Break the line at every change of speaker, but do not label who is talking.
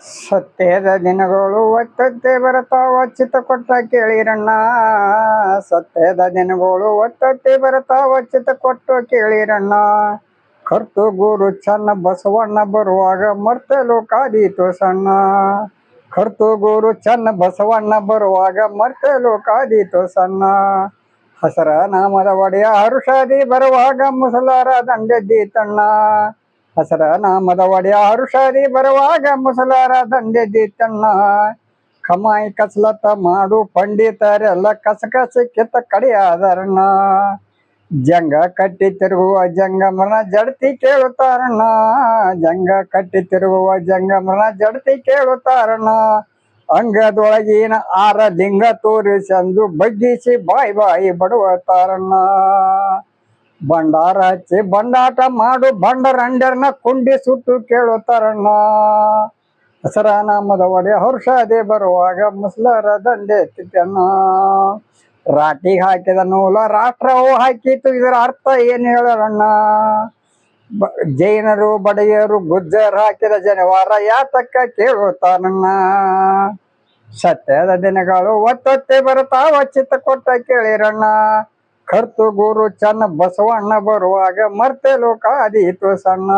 ಸತ್ಯದ ದಿನಗಳು ಒತ್ತತ್ತೆ ಬರತಾವ ಚಿತ್ತ ಕೊಟ್ಟ ಕೇಳಿರಣ್ಣ. ಸತ್ಯದ ದಿನಗಳು ಒತ್ತತ್ತೆ ಬರತಾವ ಚಿತ್ತ ಕೊಟ್ಟು ಕೇಳಿರಣ್ಣ. ಕರ್ತು ಗುರು ಚನ್ನ ಬಸವಣ್ಣ ಬರುವಾಗ ಮರ್ತೆ ಲೋಕಾದೀತು ಸಣ್ಣ. ಕರ್ತು ಗುರು ಚನ್ನ ಬಸವಣ್ಣ ಬರುವಾಗ ಮರ್ತೆ ಲೋಕಾದೀತು ಸಣ್ಣ. ಹಸರ ನಾಮದ ಒಡೆಯ ಹರುಷಾದಿ ಬರುವಾಗ ಮುಸಲಾರ ದಂಡೆದ್ದಿ ತಣ್ಣ ಹಸರ ನಾಮದ ಒಡೆಯಾರು ಸರಿ ಬರುವಾಗ ಮುಸಲಾರ ದಂಡೆದಿ ತಣ್ಣ. ಕಮಾಯಿ ಕಸಲತ ಮಾಡು ಪಂಡಿತರೆಲ್ಲ ಕಸಕಸ ಕಿತ್ತ ಕಡೆಯಾದರಣ್ಣ ಜಂಗ ಕಟ್ಟಿ ತಿರುಗುವ ಜಂಗಮನ ಜಡತಿ ಕೇಳುತ್ತಾರಣ್ಣ ಜಂಗ ಕಟ್ಟಿ ತಿರುಗುವ ಜಂಗಮನ ಜಡತಿ ಕೇಳುತ್ತಾರಣ್ಣ ಅಂಗದೊಳಗಿನ ಆರ ಲಿಂಗ ತೋರಿಸಂದು ಬಗ್ಗಿಸಿ ಬಾಯಿ ಬಾಯಿ ಬಡವತಾರಣ್ಣ ಭಂಡಾರ ಹಚ್ಚಿ ಬಂಡಾಟ ಮಾಡು ಬಂಡರಂಡರ್ನ ಕುಂಡಿ ಸುಟ್ಟು ಕೇಳುತ್ತಾರಣ್ಣ. ಹಸರ ನಾಮದ ಒಡೆ ಹರ್ಷಾದಿ ಬರುವಾಗ ಮುಸ್ಲರ ದಂಡೆ ಎತ್ತಿತಣ್ಣ ರಾಟಿಗೆ ಹಾಕಿದ ನೂಲ ರಾಷ್ಟ್ರವು ಹಾಕಿತು, ಇದರ ಅರ್ಥ ಏನು ಹೇಳೋಣ ಜೈನರು, ಬಡೆಯರು, ಗುಜ್ಜರು ಹಾಕಿದ ಜನವಾರ ಯಾತಕ್ಕ ಕೇಳುತ್ತಾನಣ್ಣ ಸತ್ಯದ ದಿನಗಳು ಒತ್ತೊತ್ತೆ ಬರುತ್ತಾ ಚಿತ್ತ ಕೊಟ್ಟ ಕೇಳಿರಣ್ಣ. ಕರ್ತು ಗುರು ಚನ್ನ ಬಸವಣ್ಣ ಬರುವಾಗ ಮರ್ತೆ ಲೋಕ ಅದೀತು ಸಣ್ಣ